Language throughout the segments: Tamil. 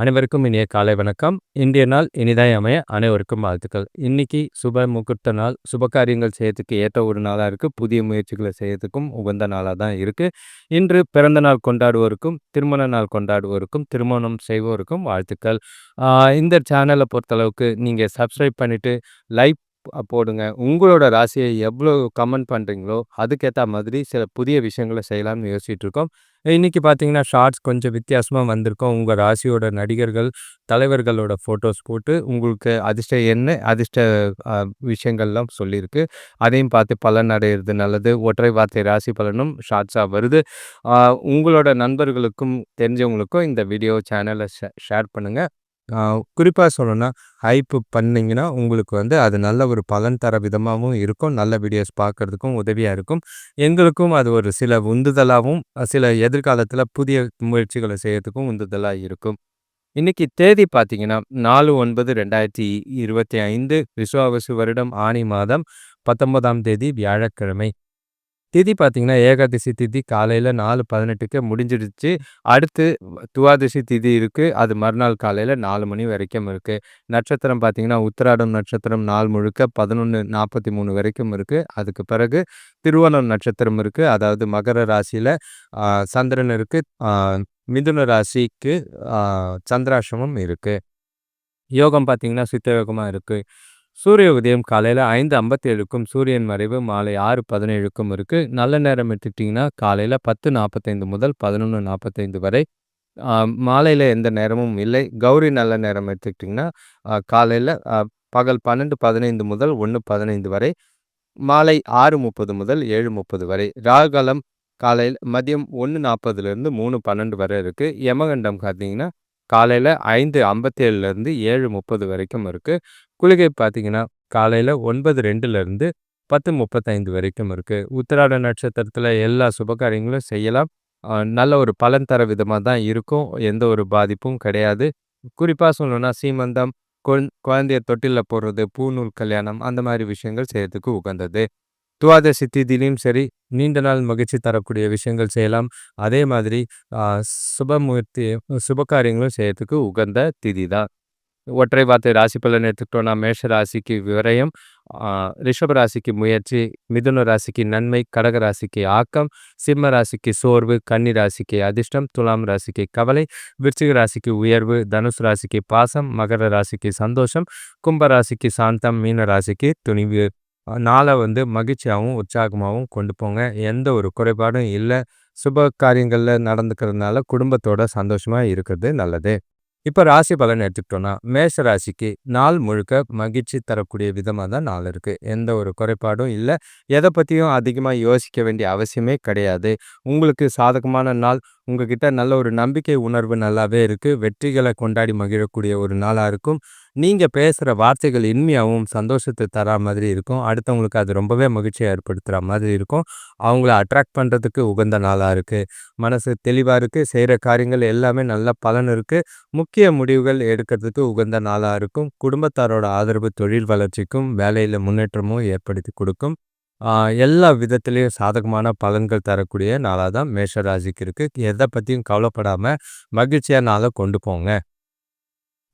அனைவருக்கும் இனிய காலை வணக்கம். இன்றைய நாள் இனிதாய் அமைய அனைவருக்கும் வாழ்த்துக்கள். இன்னைக்கு சுப முகூர்த்த நாள். சுப காரியங்கள் செய்யறதுக்கு ஏற்ற ஒரு நாளாக இருக்குது புதிய முயற்சிகளை செய்யறதுக்கும் உகந்த நாளாக தான் இருக்குது இன்று பிறந்த நாள் கொண்டாடுவோருக்கும் திருமண நாள் கொண்டாடுவோருக்கும் திருமணம் செய்வோருக்கும் வாழ்த்துக்கள். இந்த சேனலை பொறுத்தளவுக்கு நீங்கள் சப்ஸ்கிரைப் பண்ணிவிட்டு லைக் போடுங்க. உங்களோட ராசியை எவ்வளோ கமெண்ட் பண்ணுறீங்களோ அதுக்கேற்ற மாதிரி சில புதிய விஷயங்களை செய்யலாம்னு யோசிச்சுட்டு இருக்கோம். இன்றைக்கி பார்த்தீங்கன்னா ஷார்ட்ஸ் கொஞ்சம் வித்தியாசமாக வந்திருக்கோம். உங்கள் ராசியோட நடிகர்கள் தலைவர்களோட ஃபோட்டோஸ் போட்டு உங்களுக்கு அதிர்ஷ்ட என்ன அதிர்ஷ்ட விஷயங்கள்லாம் சொல்லியிருக்கு. அதையும் பார்த்து பலன் அடையிறது நல்லது. ஒற்றை வார்த்தை ராசி பலனும் ஷார்ட்ஸாக வருது. உங்களோட நண்பர்களுக்கும் தெரிஞ்சவங்களுக்கும் இந்த வீடியோ சேனலை ஷேர் பண்ணுங்கள் குறிப்பாக சொல்லணும்னா ஹைப்பு பண்ணிங்கன்னா உங்களுக்கு வந்து அது நல்ல ஒரு பலன் தர விதமாகவும் இருக்கும். நல்ல வீடியோஸ் பார்க்குறதுக்கும் உதவியாக இருக்கும். எங்களுக்கும் அது ஒரு சில உந்துதலாகவும் சில எதிர்காலத்தில் புதிய முயற்சிகளை செய்கிறதுக்கும் உந்துதலாக இருக்கும். இன்னைக்கு தேதி பார்த்தீங்கன்னா நாலு ஒன்பது ரெண்டாயிரத்தி இருபத்தி ஐந்து விஸ்வாவசு வருடம் ஆணி மாதம் பத்தொன்பதாம் தேதி வியாழக்கிழமை. திதி பார்த்தீங்கன்னா ஏகாதசி திதி காலையில் நாலு பதினெட்டுக்கு முடிஞ்சிடுச்சு. அடுத்து துவாதசி திதி இருக்குது அது மறுநாள் காலையில் நாலு மணி வரைக்கும் இருக்குது நட்சத்திரம் பார்த்தீங்கன்னா உத்திராடம் நட்சத்திரம் நாள் முழுக்க பதினொன்று நாற்பத்தி மூணு வரைக்கும் இருக்குது அதுக்கு பிறகு திருவோணம் நட்சத்திரம் இருக்குது அதாவது மகர ராசியில் சந்திரன் இருக்குது மிதுன ராசிக்கு சந்திராசிரமம் இருக்குது யோகம் பார்த்தீங்கன்னா சித்த யோகமாக இருக்குது சூரிய உதயம் காலையில் ஐந்து ஐம்பத்தி ஏழுக்கும் சூரியன் மறைவு மாலை ஆறு பதினேழுக்கும் இருக்குது நல்ல நேரம் எடுத்துக்கிட்டிங்கன்னா காலையில் பத்து நாற்பத்தைந்து முதல் பதினொன்று நாற்பத்தைந்து வரை. மாலையில் எந்த நேரமும் இல்லை. கௌரி நல்ல நேரம் எடுத்துக்கிட்டிங்கன்னா காலையில் பகல் பன்னெண்டு பதினைந்து முதல் ஒன்று பதினைந்து வரை. மாலை ஆறு முப்பது முதல் ஏழு முப்பது வரை. ராகலம் காலையில் மதியம் ஒன்று நாற்பதுலேருந்து மூணு பன்னெண்டு வரை இருக்குது யமகண்டம் பார்த்தீங்கன்னா காலையில் ஐந்து ஐம்பத்தேழுலேருந்து ஏழு முப்பது வரைக்கும் இருக்குது குளிகை பார்த்தீங்கன்னா காலையில் ஒன்பது ரெண்டுலேருந்து பத்து முப்பத்தைந்து வரைக்கும் இருக்குது உத்திராட நட்சத்திரத்தில் எல்லா சுபகாரியங்களும் செய்யலாம். நல்ல ஒரு பலன் தர விதமாக தான் இருக்கும். எந்த ஒரு பாதிப்பும் கிடையாது. குறிப்பாக சொல்லணும்னா சீமந்தம் குழந்தைய தொட்டிலில் போடுறது பூநூல் கல்யாணம் அந்த மாதிரி விஷயங்கள் செய்யறதுக்கு உகந்தது. துவாதசி திதிலையும் சரி நீண்ட நாள் மகிழ்ச்சி தரக்கூடிய விஷயங்கள் செய்யலாம். அதே மாதிரி சுபமூர்த்தி சுப காரியங்களும் செய்யறதுக்கு உகந்த திதி தான். ஒற்றை வார்த்தை ராசி பலன் எடுத்துக்கிட்டோம்னா மேஷ ராசிக்கு விரயம் ரிஷப ராசிக்கு முயற்சி மிதுன ராசிக்கு நன்மை கடக ராசிக்கு ஆக்கம் சிம்ம ராசிக்கு சோர்வு கன்னி ராசிக்கு அதிர்ஷ்டம் துலாம் ராசிக்கு கவலை விருச்சிக ராசிக்கு உயர்வு தனுசு ராசிக்கு பாசம் மகர ராசிக்கு சந்தோஷம் கும்ப ராசிக்கு சாந்தம் மீன ராசிக்கு துணிவு. நாளை வந்து மகிழ்ச்சியாகவும் உற்சாகமாகவும் கொண்டு போங்க. எந்த ஒரு குறைபாடும் இல்லை. சுப காரியங்களில் நடந்துக்கிறதுனால குடும்பத்தோட சந்தோஷமாக இருக்கிறது நல்லது. இப்போ ராசி பலன் எடுத்துக்கிட்டோம்னா மேஷ ராசிக்கு நாள் முழுக்க மகிழ்ச்சி தரக்கூடிய விதமாக தான் நாள் இருக்குது எந்த ஒரு குறைபாடும் இல்லை. எதை பற்றியும் அதிகமாக யோசிக்க வேண்டிய அவசியமே கிடையாது. உங்களுக்கு சாதகமான நாள் உங்ககிட்ட நல்ல ஒரு நம்பிக்கை உணர்வு நல்லாவே இருக்குது வெற்றிகளை கொண்டாடி மகிழக்கூடிய ஒரு நாளாக இருக்கும். நீங்கள் பேசுகிற வார்த்தைகள் இனிமையாகவும் சந்தோஷத்தை தரா மாதிரி இருக்கும். அடுத்தவங்களுக்கு அது ரொம்பவே மகிழ்ச்சியை ஏற்படுத்துகிற மாதிரி இருக்கும். அவங்கள அட்ராக்ட் பண்ணுறதுக்கு உகந்த நாளாக இருக்குது மனசு தெளிவாக இருக்குது செய்கிற காரியங்கள் எல்லாமே நல்ல பலன் இருக்குது முக்கிய முடிவுகள் எடுக்கிறதுக்கு உகந்த நாளாக இருக்கும். குடும்பத்தாரோட ஆதரவு தொழில் வளர்ச்சிக்கும் வேலையில் முன்னேற்றமும் ஏற்படுத்தி கொடுக்கும். எல்லா விதத்துலேயும் சாதகமான பலன்கள் தரக்கூடிய நாளாக தான் மேஷ ராசிக்கு இருக்குது எதை பற்றியும் கவலைப்படாமல் மகிழ்ச்சியாக நாளை கொண்டு போங்க.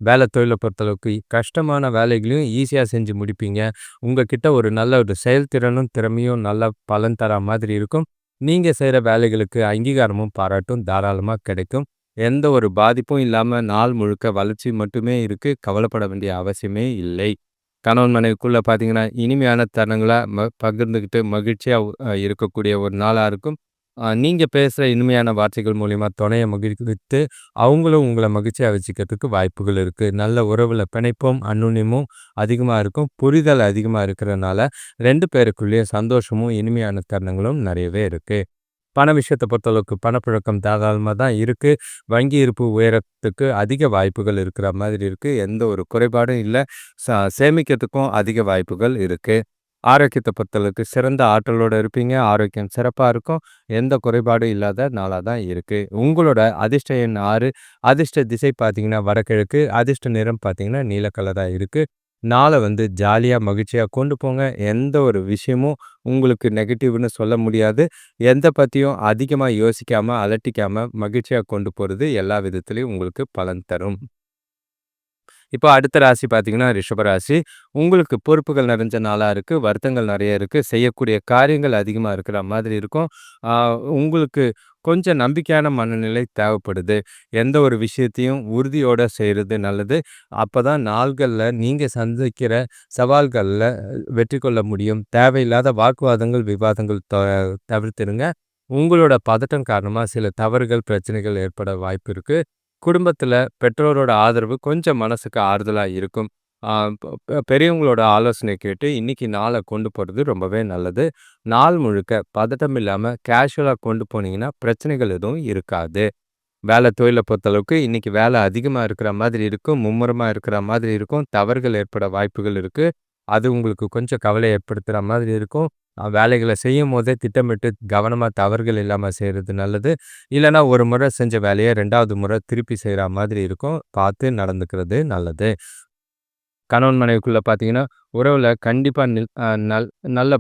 வேலை தொழிலை பொறுத்தளவுக்கு கஷ்டமான வேலைகளையும் ஈஸியாக செஞ்சு முடிப்பீங்க. உங்ககிட்ட ஒரு நல்ல ஒரு செயல்திறனும் திறமையும் நல்ல பலன் தர மாதிரி இருக்கும். நீங்கள் செய்கிற வேலைகளுக்கு அங்கீகாரமும் பாராட்டும் தாராளமாக கிடைக்கும். எந்த ஒரு பாதிப்பும் இல்லாமல் நாள் முழுக்க வளர்ச்சி மட்டுமே இருக்குது கவலைப்பட வேண்டிய அவசியமே இல்லை. கணவன் மனைவிக்குள்ளே பார்த்தீங்கன்னா இனிமையான தருணங்களாக ம பகிர்ந்துக்கிட்டு மகிழ்ச்சியாக இருக்கக்கூடிய ஒரு நாளாக இருக்கும். நீங்கள் பேசுகிற இனிமையான வார்த்தைகள் மூலிமா துணையை மகிழ்வித்து அவங்களும் உங்களை மகிழ்ச்சியாக வச்சுக்கிறதுக்கு வாய்ப்புகள் இருக்குது நல்ல உறவில் பிணைப்பும் அன்னுண்ணியமும் அதிகமாக இருக்கும். புரிதல் அதிகமாக இருக்கிறதுனால ரெண்டு பேருக்குள்ளேயே சந்தோஷமும் இனிமையான தருணங்களும் நிறையவே இருக்குது பண விஷயத்தை பொறுத்தளவுக்கு பணப்புழக்கம் தாராளமாக தான் இருக்குது வங்கி இருப்பு உயரத்துக்கு அதிக வாய்ப்புகள் இருக்கிற மாதிரி இருக்குது எந்த ஒரு குறைபாடும் இல்லை. ச சேமிக்கிறதுக்கும் அதிக வாய்ப்புகள் இருக்குது ஆரோக்கியத்தை பொறுத்தளவுக்கு சிறந்த ஆற்றலோடு இருப்பீங்க. ஆரோக்கியம் சிறப்பாக இருக்கும். எந்த குறைபாடும் இல்லாத நாளாக தான் இருக்குது உங்களோட அதிர்ஷ்ட எண் ஆறு. அதிர்ஷ்ட திசை பார்த்தீங்கன்னா வடகிழக்கு. அதிர்ஷ்ட நிறம் பார்த்தீங்கன்னா நீல கலராக இருக்குது நாளை வந்து ஜாலியாக மகிழ்ச்சியாக கொண்டு போங்க. எந்த ஒரு விஷயமும் உங்களுக்கு நெகட்டிவ்னு சொல்ல முடியாது. எந்த பற்றியும் அதிகமாக யோசிக்காமல் அலட்டிக்காமல் மகிழ்ச்சியாக கொண்டு போகிறது எல்லா விதத்துலேயும் உங்களுக்கு பலன் தரும். இப்போ அடுத்த ராசி பார்த்தீங்கன்னா ரிஷபராசி உங்களுக்கு பொறுப்புகள் நிறைஞ்ச நாளாக இருக்குது வருத்தங்கள் நிறைய இருக்குது செய்யக்கூடிய காரியங்கள் அதிகமாக இருக்கிற மாதிரி இருக்கும். உங்களுக்கு கொஞ்சம் நம்பிக்கையான மனநிலை தேவைப்படுது. எந்த ஒரு விஷயத்தையும் உறுதியோடு செய்கிறது நல்லது. அப்போ தான் நாள்களில் நீங்கள் சந்திக்கிற சவால்களில் வெற்றி கொள்ள முடியும். தேவையில்லாத வாக்குவாதங்கள் விவாதங்கள் தவிர்த்துருங்க உங்களோட பதட்டம் காரணமாக சில தவறுகள் பிரச்சனைகள் ஏற்பட வாய்ப்பு இருக்குது குடும்பத்தில் பெற்றோரோட ஆதரவு கொஞ்சம் மனசுக்கு ஆறுதலாக இருக்கும். பெரியவங்களோட ஆலோசனை கேட்டு இன்னைக்கு நாளை கொண்டு போகிறது ரொம்பவே நல்லது. நாள் முழுக்க பதட்டம் இல்லாமல் கேஷுவலாக கொண்டு போனீங்கன்னா பிரச்சனைகள் எதுவும் இருக்காது. வேலை தொழிலை பொறுத்தளவுக்கு இன்னைக்கு வேலை அதிகமாக இருக்கிற மாதிரி இருக்கும் மும்முரமாக இருக்கிற மாதிரி இருக்கும் தவறுகள் ஏற்பட வாய்ப்புகள் இருக்குது அது உங்களுக்கு கொஞ்சம் கவலை ஏற்படுத்துகிற மாதிரி இருக்கும். வேலைகளை செய்யும் போதே திட்டமிட்டு கவனமாக தவறுகள் இல்லாமல் செய்கிறது நல்லது. இல்லைனா ஒரு முறை செஞ்ச வேலையை ரெண்டாவது முறை திருப்பி செய்கிற மாதிரி இருக்கும். பார்த்து நடந்துக்கிறது நல்லது. கணவன் மனைவிக்குள்ளே பார்த்தீங்கன்னா உறவில் கண்டிப்பாக நில் நல் நல்ல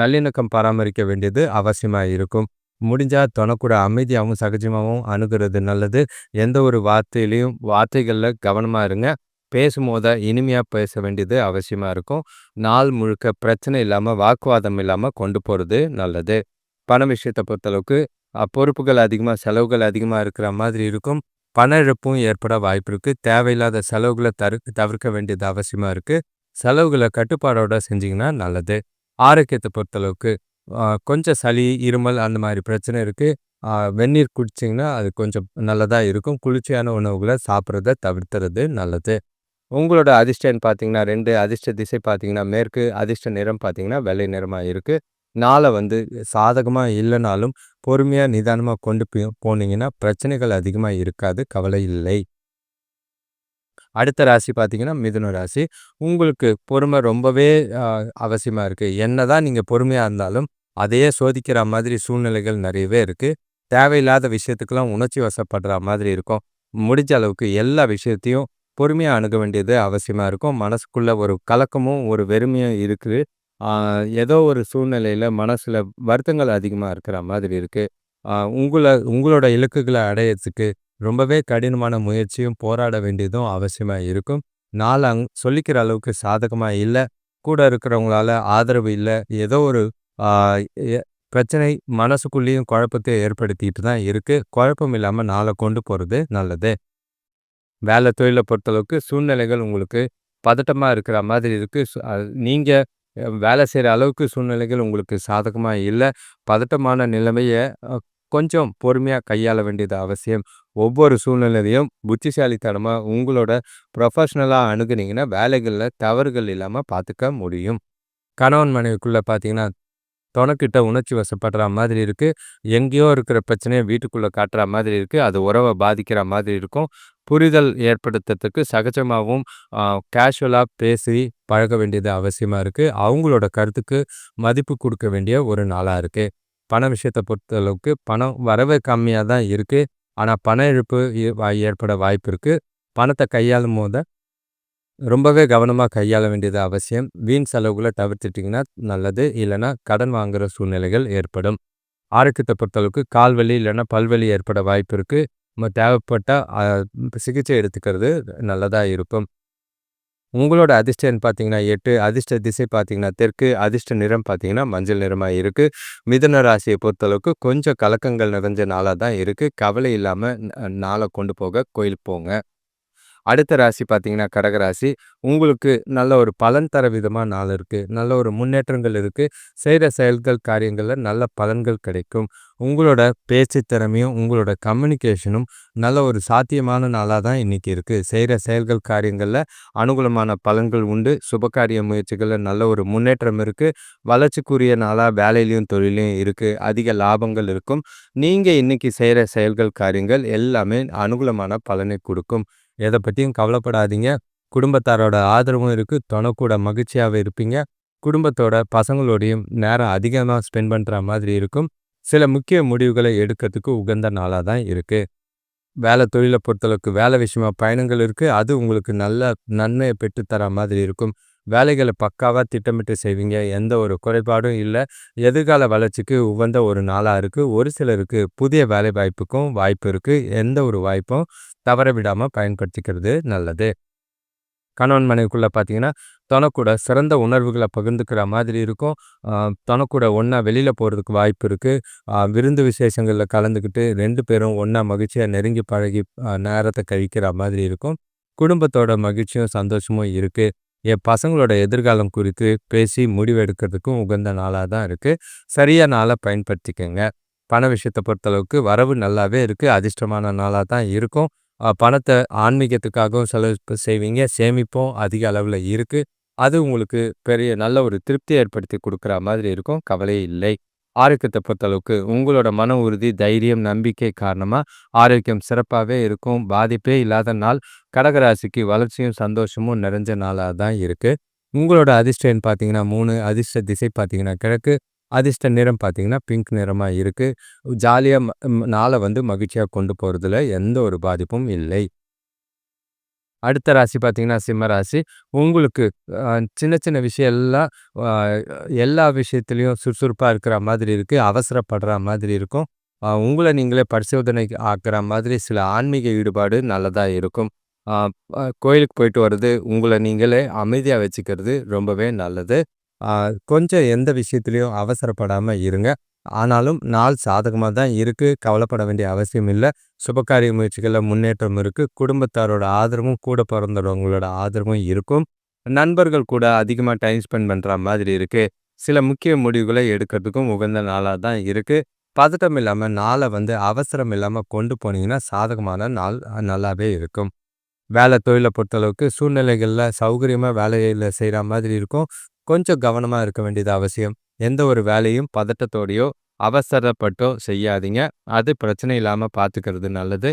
நல்லிணக்கம் பராமரிக்க வேண்டியது அவசியமாக இருக்கும். முடிஞ்சால் தொனக்கூட அமைதியாகவும் சகஜமாகவும் அணுகிறது நல்லது. எந்த ஒரு வார்த்தையிலையும் வார்த்தைகளில் கவனமாக இருங்க. பேசும்போது இனிமையாக பேச வேண்டியது அவசியமாக இருக்கும். நாள் முழுக்க பிரச்சனை இல்லாமல் வாக்குவாதம் இல்லாமல் கொண்டு போகிறது நல்லது. பண விஷயத்தை பொறுத்தளவுக்கு பொறுப்புகள் அதிகமாக செலவுகள் அதிகமாக இருக்கிற மாதிரி இருக்கும். பண இழப்பும் ஏற்பட வாய்ப்பு இருக்குது தேவையில்லாத செலவுகளை தரு தவிர்க்க வேண்டியது அவசியமாக இருக்குது செலவுகளை கட்டுப்பாடோட செஞ்சிங்கன்னா நல்லது. ஆரோக்கியத்தை பொறுத்தளவுக்கு கொஞ்சம் சளி இருமல் அந்த மாதிரி பிரச்சனை இருக்குது வெந்நீர் குடிச்சிங்கன்னா அது கொஞ்சம் நல்லதாக இருக்கும். குளிர்ச்சியான உணவுகளை சாப்பிட்றத தவிர்த்துறது நல்லது. உங்களோட அதிர்ஷ்டம் பார்த்தீங்கன்னா ரெண்டு அதிர்ஷ்ட திசை பார்த்தீங்கன்னா மேற்கு அதிர்ஷ்ட நிறம் பார்த்தீங்கன்னா வெள்ளை நிறமாக இருக்குது நாளை வந்து சாதகமாக இல்லைனாலும் பொறுமையாக நிதானமாக கொண்டு போய் போனீங்கன்னா பிரச்சனைகள் அதிகமாக இருக்காது கவலை இல்லை. அடுத்த ராசி பார்த்தீங்கன்னா மிதுன ராசி. உங்களுக்கு பொறுமை ரொம்பவே அவசியமாக இருக்குது என்ன தான் நீங்கள் பொறுமையாக இருந்தாலும் அதையே சோதிக்கிற மாதிரி சூழ்நிலைகள் நிறையவே இருக்குது தேவையில்லாத விஷயத்துக்கெல்லாம் உணர்ச்சி வசப்படுற மாதிரி இருக்கும். முடிஞ்ச அளவுக்கு எல்லா விஷயத்தையும் பொறுமையாக அணுக வேண்டியது அவசியமாக இருக்கும். மனசுக்குள்ளே ஒரு கலக்கமும் ஒரு வெறுமையும் இருக்குது. ஏதோ ஒரு சூழ்நிலையில் மனசில் வருத்தங்கள் அதிகமாக இருக்கிற மாதிரி இருக்குது உங்களை உங்களோட இலக்குகளை அடையிறதுக்கு ரொம்பவே கடினமான முயற்சியும் போராட வேண்டியதும் அவசியமாக இருக்கும். நாளாங் சொல்லிக்கிற அளவுக்கு சாதகமாக இல்லை. கூட இருக்கிறவங்களால ஆதரவு இல்லை. ஏதோ ஒரு பிரச்சனை மனசுக்குள்ளேயும் குழப்பத்தை ஏற்படுத்திட்டு தான் இருக்குது குழப்பம் இல்லாமல் நாளை கொண்டு போகிறது நல்லது. வேலை தொழிலை பொறுத்தளவுக்கு சூழ்நிலைகள் உங்களுக்கு பதட்டமாக இருக்கிற மாதிரி இருக்குது நீங்கள் வேலை செய்கிற அளவுக்கு சூழ்நிலைகள் உங்களுக்கு சாதகமாக இல்லை. பதட்டமான நிலைமையை கொஞ்சம் பொறுமையாக கையாள வேண்டியது அவசியம். ஒவ்வொரு சூழ்நிலையும் புத்திசாலித்தனமாக உங்களோட ப்ரொஃபஷ்னலாக அணுகுனீங்கன்னா வேலைகளில் தவறுகள் இல்லாமல் பார்த்துக்க முடியும். கணவன் மனைவிக்குள்ளே பார்த்தீங்கன்னா தொணக்கிட்ட உணர்ச்சி வசப்படுற மாதிரி இருக்குது எங்கேயோ இருக்கிற பிரச்சனையை வீட்டுக்குள்ளே காட்டுற மாதிரி இருக்குது அது உறவை பாதிக்கிற மாதிரி இருக்கும். புரிதல் ஏற்படுத்துறதுக்கு சகஜமாகவும் கேஷுவலாக பேசி பழக வேண்டியது அவசியமாக இருக்குது அவங்களோட கருத்துக்கு மதிப்பு கொடுக்க வேண்டிய ஒரு நாளாக இருக்குது பண விஷயத்தை பொறுத்தளவுக்கு பணம் வரவே கம்மியாக தான் இருக்குது ஆனால் பண இழப்பு ஏற்பட வாய்ப்பு இருக்குது பணத்தை கையாளும் போது ரொம்பவே கவனமாக கையாள வேண்டியது அவசியம். வீண் செலவுகளை தவிர்த்துட்டிங்கன்னா நல்லது. இல்லைன்னா கடன் வாங்குகிற சூழ்நிலைகள் ஏற்படும். ஆரோக்கியத்தை பொறுத்தளவுக்கு கால்வலி இல்லைன்னா பல்வலி ஏற்பட வாய்ப்பு இருக்குது தேவைப்பட்டால் சிகிச்சை எடுத்துக்கிறது நல்லதாக இருக்கும். உங்களோட அதிர்ஷ்டம் பார்த்தீங்கன்னா எட்டு. அதிர்ஷ்ட திசை பார்த்தீங்கன்னா தெற்கு. அதிர்ஷ்ட நிறம் பார்த்தீங்கன்னா மஞ்சள் நிறமாக இருக்குது மிதன ராசியை பொறுத்தளவுக்கு கொஞ்சம் கலக்கங்கள் நிறைஞ்ச நாளாக தான் இருக்குது கவலை இல்லாமல் நாளை கொண்டு போக கோயிலுக்கு போங்க. அடுத்த ராசி பார்த்தீங்கன்னா கடகராசி உங்களுக்கு நல்ல ஒரு பலன் தர விதமாக நாள் இருக்குது நல்ல ஒரு முன்னேற்றங்கள் இருக்குது செய்கிற செயல்கள் காரியங்களில் நல்ல பலன்கள் கிடைக்கும். உங்களோட பேச்சு திறமையும் உங்களோட கம்யூனிகேஷனும் நல்ல ஒரு சாத்தியமான நாளாக தான் இன்றைக்கி இருக்குது செய்கிற செயல்கள் காரியங்களில் அனுகூலமான பலன்கள் உண்டு. சுபகாரிய முயற்சிகளில் நல்ல ஒரு முன்னேற்றம் இருக்குது வளர்ச்சிக்குரிய நாளாக வேலையிலையும் தொழிலையும் இருக்குது அதிக லாபங்கள் இருக்கும். நீங்கள் இன்றைக்கி செய்கிற செயல்கள் காரியங்கள் எல்லாமே அனுகூலமான பலனை கொடுக்கும். எதை பற்றியும் கவலைப்படாதீங்க. குடும்பத்தாரோட ஆதரவும் இருக்குது தொணக்கூட மகிழ்ச்சியாகவே இருப்பீங்க. குடும்பத்தோட பசங்களோடையும் நேரம் அதிகமாக ஸ்பெண்ட் பண்ணுற மாதிரி இருக்கும். சில முக்கிய முடிவுகளை எடுக்கிறதுக்கு உகந்த நாளாக தான் இருக்குது வேலை தொழிலை பொறுத்தளவுக்கு வேலை விஷயமா பயணங்கள் இருக்குது அது உங்களுக்கு நல்ல நன்மையை பெற்றுத்தர மாதிரி இருக்கும். வேலைகளை பக்காவாக திட்டமிட்டு செய்வீங்க. எந்த ஒரு குறைபாடும் இல்லை. எதிர்கால வளர்ச்சிக்கு உகந்த ஒரு நாளாக இருக்குது ஒரு சிலருக்கு புதிய வேலை வாய்ப்புக்கும் வாய்ப்பு இருக்குது எந்த ஒரு வாய்ப்பும் தவற விடாமல் பயன்படுத்திக்கிறது நல்லது. கணவன் மனைவிக்குள்ளே பார்த்தீங்கன்னா தனக்கூட சிறந்த உணர்வுகளை பகிர்ந்துக்கிற மாதிரி இருக்கும். தனக்கூட ஒன்றா வெளியில் போகிறதுக்கு வாய்ப்பு இருக்குது விருந்து விசேஷங்களில் கலந்துக்கிட்டு ரெண்டு பேரும் ஒன்றா மகிழ்ச்சியாக நெருங்கி பழகி நேரத்தை கழிக்கிற மாதிரி இருக்கும். குடும்பத்தோட மகிழ்ச்சியும் சந்தோஷமும் இருக்குது என் பசங்களோட எதிர்காலம் குறித்து பேசி முடிவெடுக்கிறதுக்கும் உகந்த நாளாக தான் இருக்குது சரியாக நாளாக பயன்படுத்திக்கோங்க. பண விஷயத்தை பொறுத்தளவுக்கு வரவு நல்லாவே இருக்குது அதிர்ஷ்டமான நாளாக தான் இருக்கும். பணத்தை ஆன்மீகத்துக்காகவும் செலவு செய்வீங்க. சேமிப்பும் அதிக அளவில் இருக்குது அது உங்களுக்கு பெரிய நல்ல ஒரு திருப்தி ஏற்படுத்தி கொடுக்குற மாதிரி இருக்கும். கவலை இல்லை. ஆரோக்கியத்தை பொறுத்தளவுக்கு உங்களோட மன உறுதி தைரியம் நம்பிக்கை காரணமாக ஆரோக்கியம் சிறப்பாகவே இருக்கும். பாதிப்பே இல்லாத நாள். கடகராசிக்கு வளர்ச்சியும் சந்தோஷமும் நிறைஞ்ச நாளாக தான் இருக்குது உங்களோட அதிர்ஷ்டம் பார்த்தீங்கன்னா மூணு. அதிர்ஷ்ட திசை பார்த்தீங்கன்னா கிழக்கு. அதிர்ஷ்ட நிறம் பார்த்தீங்கன்னா பிங்க் நிறமாக இருக்குது ஜாலியாக நாளை வந்து மகிழ்ச்சியாக கொண்டு போகிறதுல எந்த ஒரு பாதிப்பும் இல்லை. அடுத்த ராசி பார்த்தீங்கன்னா சிம்ம ராசி. உங்களுக்கு சின்ன சின்ன விஷயம் எல்லாம் எல்லா விஷயத்துலேயும் சுறுசுறுப்பாக இருக்கிற மாதிரி இருக்குது அவசரப்படுற மாதிரி இருக்கும். உங்களை நீங்களே பரிசோதனை ஆக்குற மாதிரி சில ஆன்மீக ஈடுபாடு நல்லதாக இருக்கும். கோயிலுக்கு போயிட்டு வர்றது உங்களை நீங்களே அமைதியாக வச்சுக்கிறது ரொம்பவே நல்லது. கொஞ்சம் எந்த விஷயத்துலையும் அவசரப்படாமல் இருங்க. ஆனாலும் நாள் சாதகமாக தான் இருக்குது கவலைப்பட வேண்டிய அவசியம் இல்லை. சுபகாரிய முயற்சிகளில் முன்னேற்றம் இருக்குது குடும்பத்தாரோட ஆதரவும் கூட பிறந்தவங்களோட ஆதரவும் இருக்கும். நண்பர்கள் கூட அதிகமாக டைம் ஸ்பெண்ட் பண்ணுற மாதிரி இருக்குது சில முக்கிய முடிவுகளை எடுக்கிறதுக்கும் உகந்த நாளாக தான் இருக்குது பதட்டம் இல்லாமல் நாளை வந்து அவசரம் இல்லாமல் கொண்டு போனீங்கன்னா சாதகமான நாள் நல்லாவே இருக்கும். வேலை தொழிலை பொறுத்தளவுக்கு சூழ்நிலைகளில் சௌகரியமாக வேலையில் செய்கிற மாதிரி இருக்கும். கொஞ்சம் கவனமாக இருக்க வேண்டியது அவசியம். எந்த ஒரு வேலையும் பதட்டத்தோடையோ அவசரப்பட்டோ செய்யாதீங்க. அது பிரச்சனை இல்லாமல் பார்த்துக்கிறது நல்லது.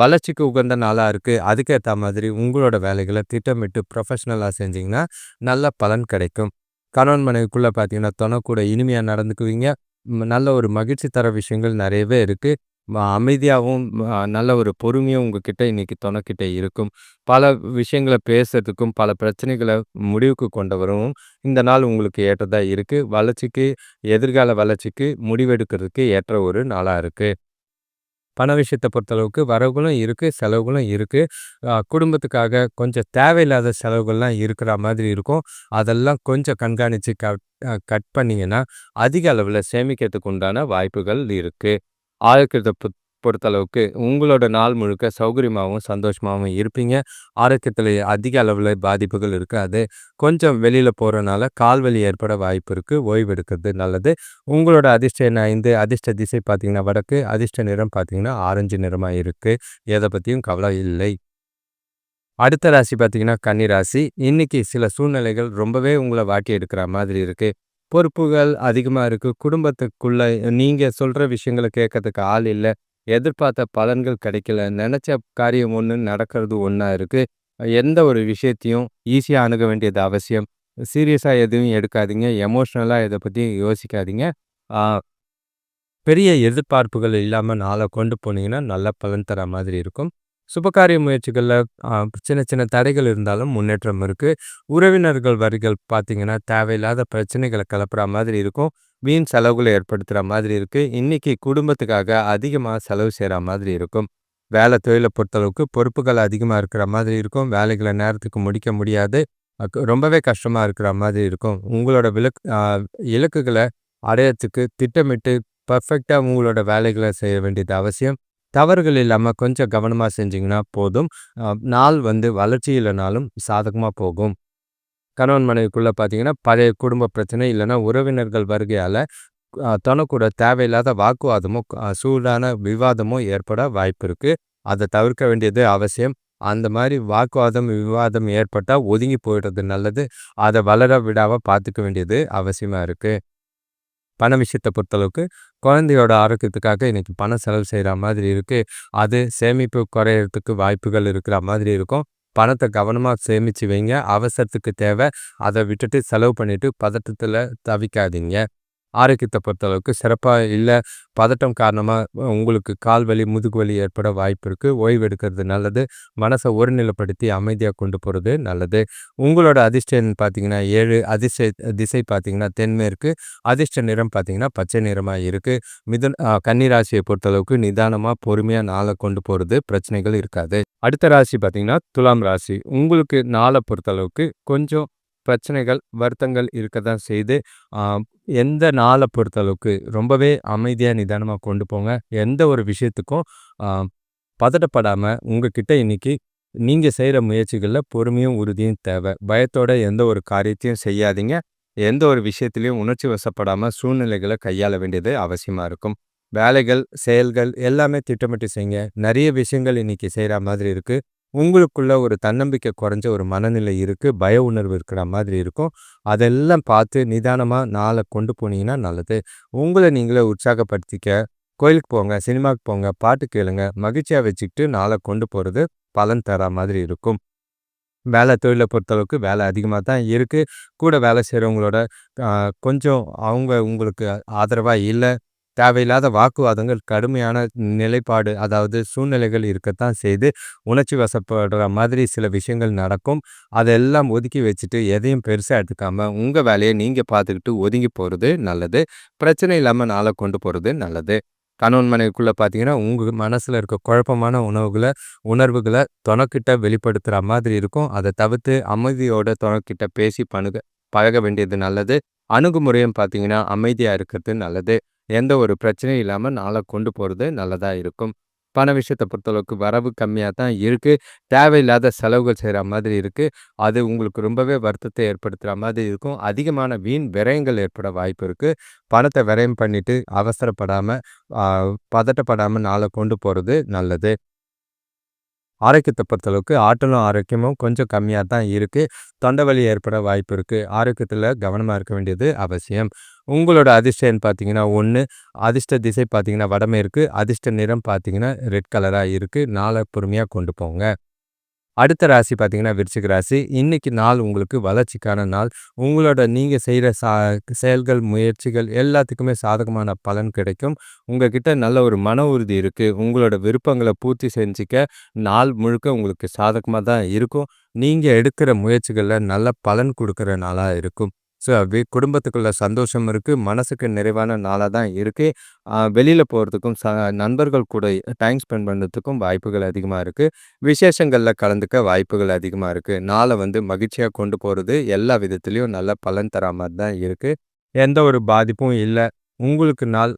வளர்ச்சிக்கு உகந்த நாளாக இருக்குது அதுக்கேற்ற மாதிரி உங்களோட வேலைகளை திட்டமிட்டு ப்ரொஃபஷ்னலாக செஞ்சிங்கன்னா நல்ல பலன் கிடைக்கும். கணவன் மனைவிக்குள்ளே பார்த்தீங்கன்னா தொணக்கூட இனிமையாக நடந்துக்குவீங்க. நல்ல ஒரு மகிழ்ச்சி தர விஷயங்கள் நிறையவே இருக்குது அமைதியாகவும் நல்ல ஒரு பொறுமையும் உங்ககிட்ட இன்னைக்கு துணைக்கிட்ட இருக்கும். பல விஷயங்களை பேசுறதுக்கும் பல பிரச்சனைகளை முடிவுக்கு கொண்டு வரவும் இந்த நாள் உங்களுக்கு ஏற்றதாக இருக்குது வளர்ச்சிக்கு எதிர்கால வளர்ச்சிக்கு முடிவெடுக்கிறதுக்கு ஏற்ற ஒரு நாளாக இருக்குது பண விஷயத்தை பொறுத்தளவுக்கு வரவுகளும் இருக்குது செலவுகளும் இருக்குது குடும்பத்துக்காக கொஞ்சம் தேவையில்லாத செலவுகள்லாம் இருக்கிற மாதிரி இருக்கும். அதெல்லாம் கொஞ்சம் கண்காணித்து கட் கட் பண்ணிங்கன்னா அதிக அளவில் சேமிக்கிறதுக்கு உண்டான வாய்ப்புகள் இருக்குது ஆரோக்கியத்தை பொறுத்தளவுக்கு உங்களோட நாள் முழுக்க சௌகரியமாகவும் சந்தோஷமாகவும் இருப்பீங்க. ஆரோக்கியத்தில் அதிக அளவில் பாதிப்புகள் இருக்காது. கொஞ்சம் வெளியில் போகிறனால கால்வலி ஏற்பட வாய்ப்பு இருக்குது ஓய்வு எடுக்கிறது நல்லது. உங்களோட அதிர்ஷ்ட எண் ஐந்து அதிர்ஷ்ட திசை பார்த்தீங்கன்னா வடக்கு அதிர்ஷ்ட நிறம் பார்த்தீங்கன்னா ஆரஞ்சு நிறமாக இருக்குது எதை பற்றியும் கவலை இல்லை. அடுத்த ராசி பார்த்தீங்கன்னா கன்னி ராசி. இன்னைக்கு சில சூழ்நிலைகள் ரொம்பவே உங்களை வாட்டி எடுக்கிற மாதிரி இருக்குது பொறுப்புகள் அதிகமாக இருக்குது குடும்பத்துக்குள்ள நீங்கள் சொல்கிற விஷயங்களை கேட்கறதுக்கு ஆள் இல்லை. எதிர்பார்த்த பலன்கள் கிடைக்கல. நினச்ச காரியம் ஒன்று நடக்கிறது ஒன்றா இருக்குது எந்த ஒரு விஷயத்தையும் ஈஸியாக அணுக வேண்டியது அவசியம். சீரியஸாக எதுவும் எடுக்காதீங்க. எமோஷ்னலாக இதை பற்றி யோசிக்காதீங்க. பெரிய எதிர்பார்ப்புகள் இல்லாமல் நாளை கொண்டு போனீங்கன்னா நல்ல பலன் தர மாதிரி இருக்கும். சுபகாரிய முயற்சிகளில் சின்ன சின்ன தடைகள் இருந்தாலும் முன்னேற்றம் இருக்குது உறவினர்கள் வரிகள் பார்த்தீங்கன்னா தேவையில்லாத பிரச்சனைகளை கிளப்புற மாதிரி இருக்கும். வீண் செலவுகளை ஏற்படுத்துகிற மாதிரி இருக்குது இன்றைக்கி குடும்பத்துக்காக அதிகமாக செலவு செய்கிற மாதிரி இருக்கும். வேலை தொழிலை பொறுத்தளவுக்கு பொறுப்புகள் அதிகமாக இருக்கிற மாதிரி இருக்கும். வேலைகளை நேரத்துக்கு முடிக்க முடியாது. ரொம்பவே கஷ்டமாக இருக்கிற மாதிரி இருக்கும். உங்களோட விலக்கு இலக்குகளை அடையறதுக்கு திட்டமிட்டு பர்ஃபெக்டாக உங்களோட வேலைகளை செய்ய வேண்டியது அவசியம். தவறுகள் இல்லாமல் கொஞ்சம் கவனமாக செஞ்சிங்கன்னா போதும். நாள் வந்து வளர்ச்சி இல்லைனாலும் சாதகமாக போகும். கணவன் மனைவிக்குள்ளே பார்த்தீங்கன்னா பழைய குடும்ப பிரச்சனை இல்லைன்னா உறவினர்கள் வருகையால் தனக்கூட தேவையில்லாத வாக்குவாதமோ சூடான விவாதமோ ஏற்பட வாய்ப்பு இருக்குது அதை தவிர்க்க வேண்டியது அவசியம். அந்த மாதிரி வாக்குவாதம் விவாதம் ஏற்பட்டால் ஒதுங்கி போயிடுறது நல்லது. அதை வளர விடாமல் பார்த்துக்க வேண்டியது அவசியமாக இருக்குது பண விஷயத்தை பொறுத்தளவுக்கு குழந்தையோட ஆரோக்கியத்துக்காக இன்றைக்கி பணம் செலவு செய்கிற மாதிரி இருக்குது அது சேமிப்பு குறையிறதுக்கு வாய்ப்புகள் இருக்கிற மாதிரி இருக்கும். பணத்தை கவனமாக சேமித்து வைங்க. அவசரத்துக்கு தேவை. அதை விட்டுட்டு செலவு பண்ணிவிட்டு பதட்டத்தில் தவிக்காதீங்க. ஆரோக்கியத்தை பொறுத்தளவுக்கு சிறப்பாக இல்லை. பதட்டம் காரணமாக உங்களுக்கு கால் வலி முதுகு வலி ஏற்பட வாய்ப்பு இருக்குது ஓய்வு எடுக்கிறது நல்லது. மனசை ஒருநிலைப்படுத்தி அமைதியாக கொண்டு போகிறது நல்லது. உங்களோட அதிர்ஷ்டம் பார்த்தீங்கன்னா ஏழு அதிர்ஷ்ட திசை பார்த்தீங்கன்னா தென்மேற்கு. அதிர்ஷ்ட நிறம் பார்த்தீங்கன்னா பச்சை நிறமாக இருக்குது மிதன் கன்னிராசியை பொறுத்தளவுக்கு நிதானமாக பொறுமையாக நாளை கொண்டு போகிறது பிரச்சனைகள் இருக்காது. அடுத்த ராசி பார்த்தீங்கன்னா துலாம் ராசி. உங்களுக்கு நாளை பொறுத்தளவுக்கு கொஞ்சம் பிரச்சனைகள் வருத்தங்கள் இருக்க தான் செய்து எந்த நாளை பொறுத்தளவுக்கு ரொம்பவே அமைதியாக நிதானமாக கொண்டு போங்க. எந்த ஒரு விஷயத்துக்கும் பதட்டப்படாமல் உங்ககிட்ட இன்னைக்கு நீங்கள் செய்கிற முயற்சிகளில் பொறுமையும் உறுதியும் தேவை. பயத்தோட எந்த ஒரு காரியத்தையும் செய்யாதீங்க. எந்த ஒரு விஷயத்திலையும் உணர்ச்சி வசப்படாமல் சூழ்நிலைகளை கையாள வேண்டியது அவசியமாக இருக்கும். வேலைகள் செயல்கள் எல்லாமே திட்டமிட்டு செய்யுங்க. நிறைய விஷயங்கள் இன்னைக்கு செய்கிற மாதிரி இருக்குது உங்களுக்குள்ள ஒரு தன்னம்பிக்கை குறைஞ்ச ஒரு மனநிலை இருக்குது பய உணர்வு இருக்கிற மாதிரி இருக்கும். அதெல்லாம் பார்த்து நிதானமாக நாளை கொண்டு போனீங்கன்னா நல்லது. உங்களை நீங்களே உற்சாகப்படுத்திக்க கோயிலுக்கு போங்க சினிமாவுக்கு போங்க பாட்டு கேளுங்க மகிழ்ச்சியாக வச்சுக்கிட்டு நாளை கொண்டு போகிறது பலன் தர மாதிரி இருக்கும். வேலை தொழிலை பொறுத்தளவுக்கு வேலை அதிகமாக தான் இருக்குது கூட வேலை செய்கிறவங்களோட கொஞ்சம் அவங்க உங்களுக்கு ஆதரவாக இல்லை. தேவையில்லாத வாக்குவாதங்கள் கடுமையான நிலைப்பாடு அதாவது சூழ்நிலைகள் இருக்கத்தான் செய்து உணர்ச்சி வசப்படுற மாதிரி சில விஷயங்கள் நடக்கும். அதெல்லாம் ஒதுக்கி வச்சுட்டு எதையும் பெருசாக எடுத்துக்காம உங்கள் வேலையை நீங்கள் பார்த்துக்கிட்டு ஒதுங்கி போகிறது நல்லது. பிரச்சனை இல்லாமல் நாளை கொண்டு போகிறது நல்லது. கணவன் மனைவிக்குள்ளே பார்த்தீங்கன்னா உங்கள் மனசில் இருக்க குழப்பமான உணவுகளை உணர்வுகளை துணக்கிட்ட வெளிப்படுத்துகிற மாதிரி இருக்கும். அதை தவிர்த்து அமைதியோட துணக்கிட்ட பேசி பணுக பழக வேண்டியது நல்லது. அணுகுமுறையும் பார்த்தீங்கன்னா அமைதியாக இருக்கிறது நல்லது. எந்த ஒரு பிரச்சனையும் இல்லாமல் நாளை கொண்டு போகிறது நல்லதாக இருக்கும். பண விஷயத்தை பொறுத்தளவுக்கு வரவு கம்மியாக தான் இருக்குது தேவையில்லாத செலவுகள் செய்கிற மாதிரி இருக்குது அது உங்களுக்கு ரொம்பவே வருத்தத்தை ஏற்படுத்துகிற மாதிரி இருக்கும். அதிகமான வீண் விரயங்கள் ஏற்பட வாய்ப்பு இருக்குது பணத்தை விரயம் பண்ணிவிட்டு அவசரப்படாமல் பதட்டப்படாமல் நாளை கொண்டு போகிறது நல்லது. ஆரோக்கியத்தை பொறுத்தளவுக்கு ஆற்றலும் ஆரோக்கியமும் கொஞ்சம் கம்மியாக தான் இருக்குது தொண்டை வலி ஏற்பட வாய்ப்பு இருக்குது ஆரோக்கியத்தில் கவனமாக இருக்க வேண்டியது அவசியம். உங்களோட அதிர்ஷ்டம் பார்த்தீங்கன்னா ஒன்று அதிர்ஷ்ட திசை பார்த்தீங்கன்னா வடமேற்கு. அதிர்ஷ்ட நிறம் பார்த்தீங்கன்னா ரெட் கலராக இருக்குது நாளை பொறுமையாக கொண்டு போங்க. அடுத்த ராசி பார்த்தீங்கன்னா விருச்சிக ராசி. இன்னைக்கு நாள் உங்களுக்கு வளர்ச்சிக்கான நாள். உங்களோட நீங்கள் செய்கிற சா செயல்கள் முயற்சிகள் எல்லாத்துக்குமே சாதகமான பலன் கிடைக்கும். உங்ககிட்ட நல்ல ஒரு மன உறுதி இருக்குது உங்களோட விருப்பங்களை பூர்த்தி செஞ்சுக்க நாள் முழுக்க உங்களுக்கு சாதகமாக தான் இருக்கும். நீங்கள் எடுக்கிற முயற்சிகளில் நல்ல பலன் கொடுக்குற நாளாக இருக்கும். ஸோ அப்படி குடும்பத்துக்குள்ள சந்தோஷம் இருக்குது மனசுக்கு நிறைவான நாளாக தான் இருக்குது வெளியில் போகிறதுக்கும் ச நண்பர்கள் கூட டைம் ஸ்பெண்ட் பண்ணுறதுக்கும் வாய்ப்புகள் அதிகமாக இருக்குது விசேஷங்களில் கலந்துக்க வாய்ப்புகள் அதிகமாக இருக்குது நாளை வந்து மகிழ்ச்சியாக கொண்டு போகிறது எல்லா விதத்துலேயும் நல்ல பலன் தரா மாதிரி தான் இருக்குது எந்த ஒரு பாதிப்பும் இல்லை. உங்களுக்கு நாள்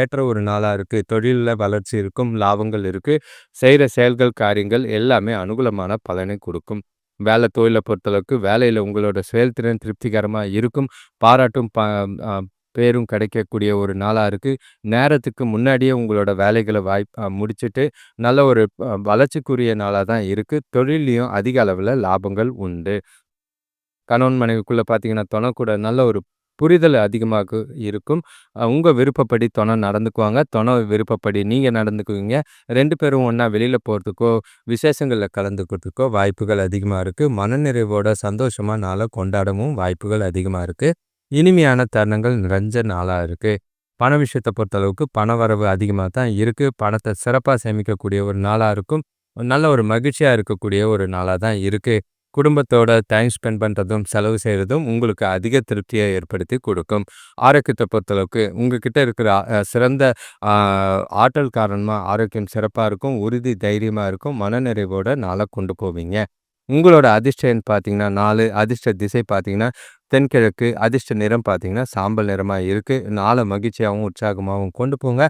ஏற்ற ஒரு நாளாக இருக்குது தொழிலில் வளர்ச்சி இருக்கும் லாபங்கள் இருக்குது செய்கிற செயல்கள் காரியங்கள் எல்லாமே அனுகூலமான பலனை கொடுக்கும். வேலை தொழிலை பொறுத்தளவுக்கு வேலையில் உங்களோட செயல்திறன் திருப்திகரமாக இருக்கும். பாராட்டும் ப பேரும் கிடைக்கக்கூடிய ஒரு நாளாக இருக்குது நேரத்துக்கு முன்னாடியே உங்களோட வேலைகளை வாய் முடிச்சுட்டு நல்ல ஒரு வளர்ச்சிக்குரிய நாளாக தான் இருக்குது தொழிலையும் அதிக அளவில் லாபங்கள் உண்டு. கணவன் மனைவிக்குள்ளே பார்த்தீங்கன்னா தொணக்கூட நல்ல ஒரு புரிதல் அதிகமாக இருக்கும். உங்கள் விருப்பப்படி துணை நடந்துக்குவாங்க. துணை விருப்பப்படி நீங்கள் நடந்துக்குவீங்க. ரெண்டு பேரும் ஒன்றா வெளியில் போகிறதுக்கோ விசேஷங்களில் கலந்துக்கிறதுக்கோ வாய்ப்புகள் அதிகமாக இருக்குது மனநிறைவோட சந்தோஷமாக நாளை கொண்டாடவும் வாய்ப்புகள் அதிகமாக இருக்குது இனிமையான தருணங்கள் நிறைஞ்ச நாளாக இருக்குது பண விஷயத்தை பொறுத்தளவுக்கு பண வரவு அதிகமாக தான் இருக்குது பணத்தை சிறப்பாக சேமிக்கக்கூடிய ஒரு நாளாக இருக்கும். நல்ல ஒரு மகிழ்ச்சியாக இருக்கக்கூடிய ஒரு நாளாக தான் இருக்குது குடும்பத்தோட டைம் ஸ்பெண்ட் பண்ணுறதும் செலவு செய்கிறதும் உங்களுக்கு அதிக திருப்தியை ஏற்படுத்தி கொடுக்கும். ஆரோக்கியத்தை பொறுத்தளவுக்கு உங்ககிட்ட இருக்கிற சிறந்த ஆற்றல் காரணமாக ஆரோக்கியம் சிறப்பாக இருக்கும் உறுதி தைரியமாக இருக்கும் மனநிறைவோடு நாளை கொண்டு போவீங்க. உங்களோட அதிர்ஷ்டம் பார்த்தீங்கன்னா நாலு அதிர்ஷ்ட திசை பார்த்தீங்கன்னா தென்கிழக்கு அதிர்ஷ்ட நிறம் பார்த்தீங்கன்னா சாம்பல் நிறமாக இருக்குது நாளை மகிழ்ச்சியாகவும் உற்சாகமாகவும் கொண்டு போங்க.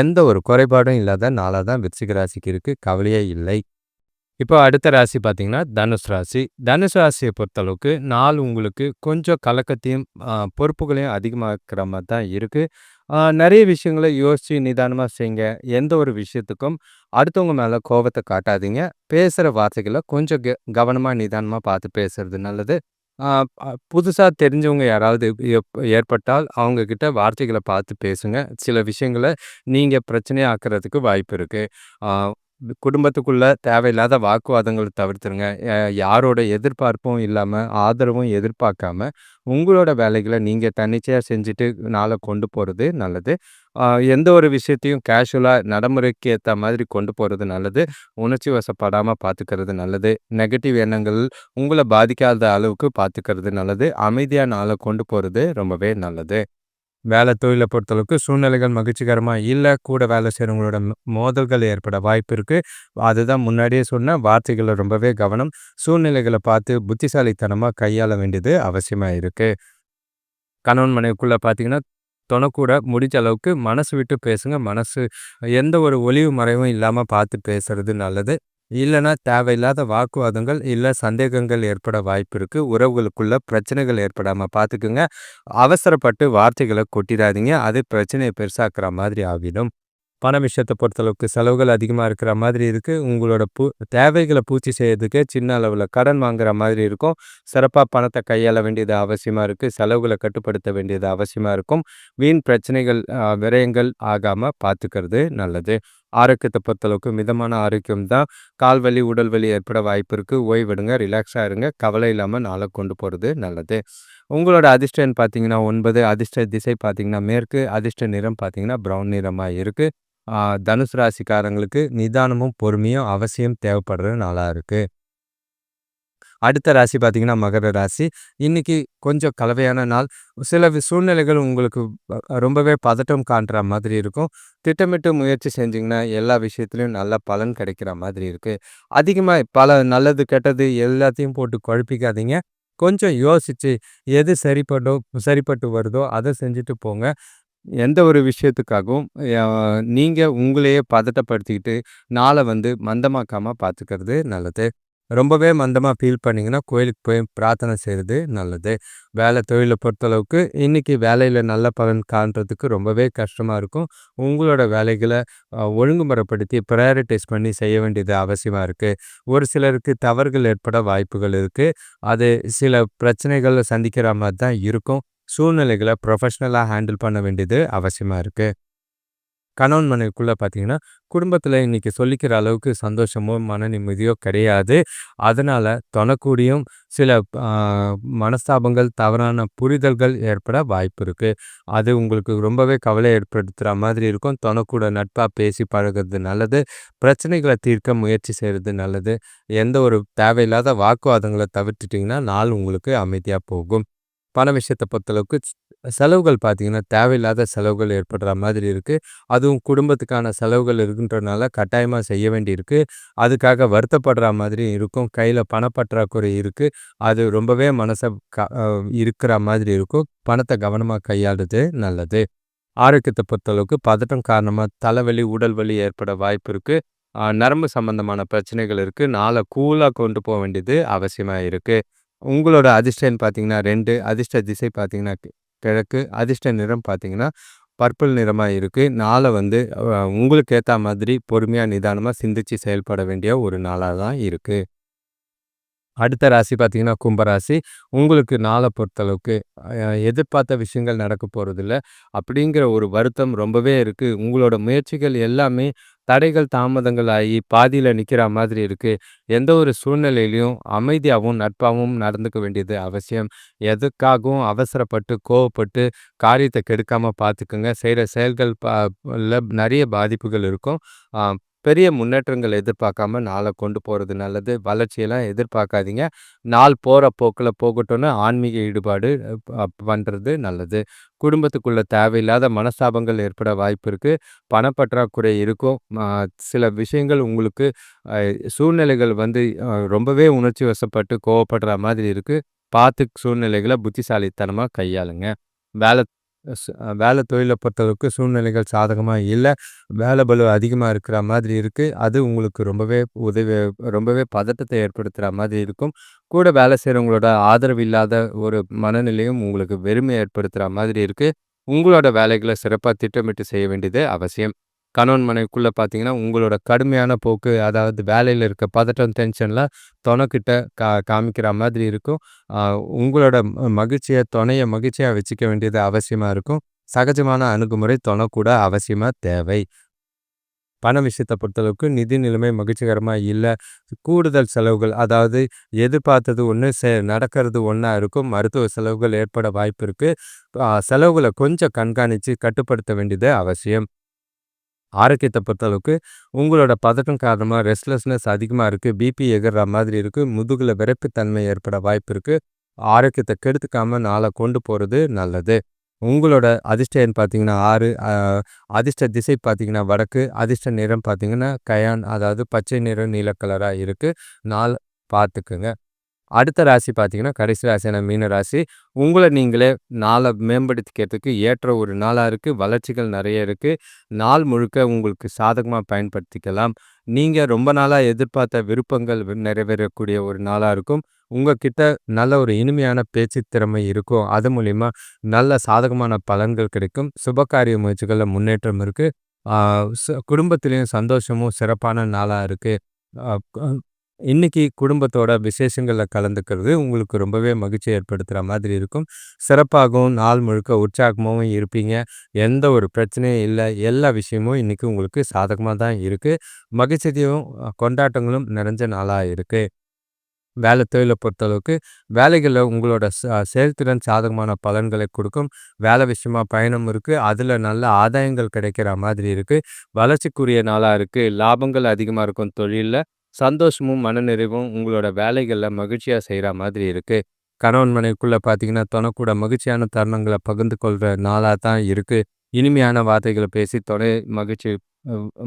எந்த ஒரு குறைபாடும் இல்லாத நாளாக தான் விருச்சிக ராசிக்கு இருக்குது கவலையே இல்லை. இப்போ அடுத்த ராசி பார்த்தீங்கன்னா தனுஷ் ராசி. தனுஷ் ராசியை பொறுத்தளவுக்கு நாள் உங்களுக்கு கொஞ்சம் கலக்கத்தையும் பொறுப்புகளையும் அதிகமாக்குற மாதிரி தான் இருக்குது நிறைய விஷயங்களை யோசித்து நிதானமாக செய்யுங்க எந்த ஒரு விஷயத்துக்கும் அடுத்தவங்க மேலே கோபத்தை காட்டாதீங்க. பேசுகிற வார்த்தைகளை கொஞ்சம் க கவனமாக நிதானமாக பார்த்து பேசுறது நல்லது. புதுசாக தெரிஞ்சவங்க யாராவது ஏற்பட்டால் அவங்கக்கிட்ட வார்த்தைகளை பார்த்து பேசுங்க. சில விஷயங்களை நீங்கள் பிரச்சனையாக்குறதுக்கு வாய்ப்பு இருக்குது குடும்பத்துக்குள்ள தேவையில்லாத வாக்குவாதங்களை தவிர்த்துருங்க. யாரோட எதிர்பார்ப்பும் இல்லாமல் ஆதரவும் எதிர்பார்க்காம, உங்களோட வேலைகளை நீங்கள் தன்னிச்சையாக செஞ்சுட்டு நாளை கொண்டு போகிறது நல்லது. எந்த ஒரு விஷயத்தையும் கேஷுவலாக நடைமுறைக்கு ஏற்ற மாதிரி கொண்டு போகிறது நல்லது. உணர்ச்சி வசப்படாமல் பார்த்துக்கிறது நல்லது. நெகட்டிவ் எண்ணங்கள் உங்களை பாதிக்காத அளவுக்கு பார்த்துக்கிறது நல்லது. அமைதியாக நாளை கொண்டு போகிறது ரொம்பவே நல்லது. வேலை தொழிலை பொறுத்தளவுக்கு சூழ்நிலைகள் மகிழ்ச்சிகரமாக இல்லை கூட வேலை செய்கிறவங்களோட மோதல்கள் ஏற்பட வாய்ப்பு இருக்குது அதுதான் முன்னாடியே சொன்ன வார்த்தைகளை ரொம்பவே கவனம். சூழ்நிலைகளை பார்த்து புத்திசாலித்தனமாக கையாள வேண்டியது அவசியமாக இருக்குது கணவன் மனைவிக்குள்ளே பார்த்தீங்கன்னா, தொணக்கூட முடிஞ்ச அளவுக்கு மனசு விட்டு பேசுங்க. மனசு எந்த ஒரு ஒளிவு மறைவும் இல்லாமல் பார்த்து பேசுறது நல்லது. இல்லைனா தேவையில்லாத வாக்குவாதங்கள், இல்லை சந்தேகங்கள் ஏற்பட வாய்ப்பு இருக்கு. உறவுகளுக்குள்ள பிரச்சனைகள் ஏற்படாம பார்த்துக்குங்க. அவசரப்பட்டு வார்த்தைகளை கொட்டிடாதீங்க அது பிரச்சனையை பெருசாக்குற மாதிரி ஆகிடும். பண விஷயத்தை பொறுத்தளவுக்கு செலவுகள் அதிகமாக இருக்கிற மாதிரி இருக்குது உங்களோட பூ தேவைகளை பூர்த்தி செய்யறதுக்கு சின்ன அளவில் கடன் வாங்குற மாதிரி இருக்கும். சிறப்பாக பணத்தை கையாள வேண்டியது அவசியமாக இருக்குது செலவுகளை கட்டுப்படுத்த வேண்டியது அவசியமாக இருக்கும். வீண் பிரச்சனைகள், விரயங்கள் ஆகாமல் பார்த்துக்கிறது நல்லது. ஆரோக்கியத்தை பொறுத்தளவுக்கு மிதமான ஆரோக்கியம் தான். கால் வலி, உடல் வலி ஏற்பட வாய்ப்பு இருக்குது ஓய்வெடுங்க. ரிலாக்ஸாக இருங்க. கவலை இல்லாமல் நாளை கொண்டு போகிறது நல்லது. உங்களோட அதிர்ஷ்டம் பார்த்தீங்கன்னா ஒன்பது அதிர்ஷ்ட திசை பார்த்தீங்கன்னா மேற்கு. அதிர்ஷ்ட நிறம் பார்த்தீங்கன்னா ப்ரௌன் நிறமாக இருக்குது தனுசு ராசிக்காரங்களுக்கு நிதானமும், பொறுமையும் அவசியம் தேவைப்படுற நாளாக இருக்குது அடுத்த ராசி பார்த்தீங்கன்னா மகர ராசி. இன்னைக்கு கொஞ்சம் கலவையான நாள். சில சூழ்நிலைகள் உங்களுக்கு ரொம்பவே பதட்டம் காண்ற மாதிரி இருக்கும். திட்டமிட்டு முயற்சி செஞ்சீங்கன்னா, எல்லா விஷயத்துலையும் நல்ல பலன் கிடைக்கிற மாதிரி இருக்கு. அதிகமாக பல நல்லது, கெட்டது எல்லாத்தையும் போட்டு குழப்பிக்காதீங்க. கொஞ்சம் யோசிச்சு எது சரிப்படும் சரிப்பட்டு வருதோ அதை செஞ்சுட்டு போங்க. எந்த ஒரு விஷயத்துக்காகவும் நீங்கள் உங்களையே பதட்டப்படுத்திக்கிட்டு, நாளை வந்து மந்தமாக்காமல் பார்த்துக்கிறது நல்லது. ரொம்பவே மந்தமாக ஃபீல் பண்ணிங்கன்னா கோயிலுக்கு போய் பிரார்த்தனை செய்கிறது நல்லது. வேலை தொழிலை பொறுத்தளவுக்கு இன்றைக்கி வேலையில் நல்ல பலன் காண்றதுக்கு ரொம்பவே கஷ்டமாக இருக்கும். உங்களோட வேலைகளை ஒழுங்குமுறைப்படுத்தி ப்ரையாரிட்டைஸ் பண்ணி செய்ய வேண்டியது அவசியமாக இருக்குது ஒரு சிலருக்கு தவறுகள் ஏற்பட வாய்ப்புகள் இருக்குது அது சில பிரச்சனைகளை சந்திக்கிற மாதிரி தான் இருக்கும். சூழ்நிலைகளை ப்ரொஃபஷ்னலாக ஹேண்டில் பண்ண வேண்டியது அவசியமாக இருக்குது கணவன் மனைவிக்குள்ளே பார்த்தீங்கன்னா, குடும்பத்தில் இன்னைக்கு சொல்லிக்கிற அளவுக்கு சந்தோஷமோ, மன நிம்மதியோ கிடையாது. அதனால் தொனக்கூடியும் சில மனஸ்தாபங்கள், தவறான புரிதல்கள் ஏற்பட வாய்ப்பு இருக்குது அது உங்களுக்கு ரொம்பவே கவலை ஏற்படுத்துகிற மாதிரி இருக்கும். தொனக்கூட நட்பாக பேசி பழகுறது நல்லது. பிரச்சனைகளை தீர்க்க முயற்சி செய்கிறது நல்லது. எந்த ஒரு தேவையில்லாத வாக்குவாதங்களை தவிர்த்துட்டிங்கன்னா நாள் உங்களுக்கு அமைதியாக போகும். பண விஷயத்தை பொறுத்தளவுக்கு செலவுகள் பார்த்தீங்கன்னா, தேவையில்லாத செலவுகள் ஏற்படுற மாதிரி இருக்கு. அதுவும் குடும்பத்துக்கான செலவுகள் இருக்குன்றனால கட்டாயமாக செய்ய வேண்டியிருக்கு. அதுக்காக வருத்தப்படுற மாதிரி இருக்கும். கையில் பணப்பற்றாக்குறை இருக்கு. அது ரொம்பவே மனசை க இருக்கிற மாதிரி இருக்கும். பணத்தை கவனமா கையாளுறது நல்லது. ஆரோக்கியத்தை பொறுத்தளவுக்கு பதட்டம் காரணமா தலைவலி, உடல் வலி ஏற்பட வாய்ப்பு இருக்கு. நரம்பு சம்பந்தமான பிரச்சனைகள் இருக்கு. நாளை கூலாக கொண்டு போக வேண்டியது அவசியமா இருக்கு. உங்களோட அதிர்ஷ்டம்னு பார்த்தீங்கன்னா ரெண்டு அதிர்ஷ்ட திசை பார்த்தீங்கன்னா கிழக்கு. அதிர்ஷ்ட நிறம் பார்த்தீங்கன்னா, பர்பிள் நிறமாக இருக்குது நாளை வந்து உங்களுக்கு ஏற்ற மாதிரி பொறுமையாக நிதானமாக சிந்தித்து செயல்பட வேண்டிய ஒரு நாளாக தான் இருக்குது அடுத்த ராசி பார்த்தீங்கன்னா கும்பராசி. உங்களுக்கு நாளை பொறுத்தளவுக்கு எதிர்பார்த்த விஷயங்கள் நடக்க போகிறதில்ல அப்படிங்கிற ஒரு வருத்தம் ரொம்பவே இருக்குது உங்களோட முயற்சிகள் எல்லாமே தடைகள், தாமதங்கள் ஆகி பாதியில் நிற்கிற மாதிரி இருக்குது எந்த ஒரு சூழ்நிலையிலையும் அமைதியாகவும் நட்பாகவும் நடந்துக்க வேண்டியது அவசியம். எதுக்காகவும் அவசரப்பட்டு, கோவப்பட்டு காரியத்தை கெடுக்காமல் பார்த்துக்குங்க செய்கிற செயல்கள் ப நிறைய பாதிப்புகள் இருக்கும். பெரிய முன்னேற்றங்கள் எதிர்பார்க்காம நாளை கொண்டு போகிறது நல்லது. வளர்ச்சியெல்லாம் எதிர்பார்க்காதீங்க. நாள் போகிற போக்கில் போகட்டும்னு ஆன்மீக ஈடுபாடு பண்ணுறது நல்லது. குடும்பத்துக்குள்ளே தேவையில்லாத மனஸ்தாபங்கள் ஏற்பட வாய்ப்பு இருக்குது பணப்பற்றாக்குறை இருக்கும். சில விஷயங்கள் உங்களுக்கு சூழ்நிலைகள் வந்து ரொம்பவே உணர்ச்சி வசப்பட்டு கோவப்படுற மாதிரி இருக்குது பார்த்து சூழ்நிலைகளை புத்திசாலித்தனமாக கையாளுங்க. வேலை வேலை தொழிலை பொறுத்தளவுக்கு சூழ்நிலைகள் சாதகமாக இல்லை வேலை பளு அதிகமாக இருக்கிற மாதிரி இருக்குது அது உங்களுக்கு ரொம்பவே உதவி ரொம்பவே பதட்டத்தை ஏற்படுத்துகிற மாதிரி இருக்கும். கூட வேலை செய்கிறவங்களோட ஆதரவு இல்லாத ஒரு மனநிலையும் உங்களுக்கு வெறுமைய ஏற்படுத்துகிற மாதிரி இருக்குது உங்களோட வேலைகளை சிறப்பாக திட்டமிட்டு செய்ய வேண்டியது அவசியம். கணவன் மனைவிக்குள்ளே பார்த்தீங்கன்னா, உங்களோட கடுமையான போக்கு அதாவது வேலையில் இருக்க பதட்டம், டென்ஷன்லாம் துணைக்கிட்ட கா காமிக்கிற மாதிரி இருக்கும். உங்களோட மகிழ்ச்சியை துணையை மகிழ்ச்சியாக வச்சுக்க வேண்டியது அவசியமாக இருக்கும். சகஜமான அணுகுமுறை துணைக்கூட கூட தேவை. பண விஷயத்தை பொறுத்தளவுக்கு நிதி நிலைமை மகிழ்ச்சிகரமாக இல்லை கூடுதல் செலவுகள் அதாவது எதிர்பார்த்தது ஒன்று செ நடக்கிறது ஒன்றா இருக்கும் மருத்துவ செலவுகள் ஏற்பட வாய்ப்பு இருக்குது செலவுகளை கொஞ்சம் கண்காணித்து கட்டுப்படுத்த வேண்டியது அவசியம் ஆரோக்கியத்தை பொறுத்தளவுக்கு உங்களோட பதட்டம் காரணமாக ரெஸ்ட்லெஸ்னஸ் அதிகமாக இருக்குது பிபி எகிற மாதிரி இருக்குது முதுகில் விரைப்புத்தன்மை ஏற்பட வாய்ப்பு இருக்குது ஆரோக்கியத்தை கெடுத்துக்காமல் நாளை கொண்டு போகிறது நல்லது. உங்களோட அதிர்ஷ்ட எண் பார்த்தீங்கன்னா ஆறு அதிர்ஷ்ட திசை பார்த்தீங்கன்னா வடக்கு அதிர்ஷ்ட நிறம் பார்த்தீங்கன்னா கயான் அதாவது பச்சை நிறம் நீல கலராக இருக்குது நாள் பார்த்துக்குங்க அடுத்த ராசி பார்த்தீங்கன்னா கடைசி ராசியான மீன ராசி. உங்களை நீங்களே நாளை மேம்படுத்திக்கிறதுக்கு ஏற்ற ஒரு நாளாக இருக்குது வளர்ச்சிகள் நிறைய இருக்குது நாள் முழுக்க உங்களுக்கு சாதகமாக பயன்படுத்திக்கலாம். நீங்கள் ரொம்ப நாளாக எதிர்பார்த்த விருப்பங்கள் நிறைவேறக்கூடிய ஒரு நாளாக இருக்கும். உங்ககிட்ட நல்ல ஒரு இனிமையான பேச்சு திறமை இருக்கும். அது மூலிமா நல்ல சாதகமான பலன்கள் கிடைக்கும். சுபகாரிய முயற்சிகளில் முன்னேற்றம் இருக்குது குடும்பத்திலையும் சந்தோஷமும் சிறப்பான நாளாக இருக்குது இன்னைக்கு குடும்பத்தோட விசேஷங்களில் கலந்துக்கிறது உங்களுக்கு ரொம்பவே மகிழ்ச்சி ஏற்படுத்துகிற மாதிரி இருக்கும். சிறப்பாகவும் நாள் முழுக்க உற்சாகமாகவும் இருப்பீங்க. எந்த ஒரு பிரச்சனையும் இல்லை. எல்லா விஷயமும் இன்னைக்கு உங்களுக்கு சாதகமாக தான் இருக்குது மகிழ்ச்சியும் கொண்டாட்டங்களும் நிறைஞ்ச நாளாக இருக்குது வேலை தொழிலை பொறுத்தளவுக்கு வேலைகளில் உங்களோட செயல்திறன் சாதகமான பலன்களை கொடுக்கும். வேலை விஷயமா பயணம் இருக்குது அதில் நல்ல ஆதாயங்கள் கிடைக்கிற மாதிரி இருக்குது வளர்ச்சிக்குரிய நாளாக இருக்குது லாபங்கள் அதிகமாக இருக்கும் தொழிலில். சந்தோஷமும் மனநிறைவும் உங்களோட வேலைகளில் மகிழ்ச்சியாக செய்கிற மாதிரி இருக்குது கணவன் மனைவிக்குள்ளே பார்த்தீங்கன்னா தொணக்கூட மகிழ்ச்சியான தருணங்களை பகிர்ந்து கொள்கிற நாளாக தான் இருக்குது இனிமையான வார்த்தைகளை பேசி துணை மகிழ்ச்சி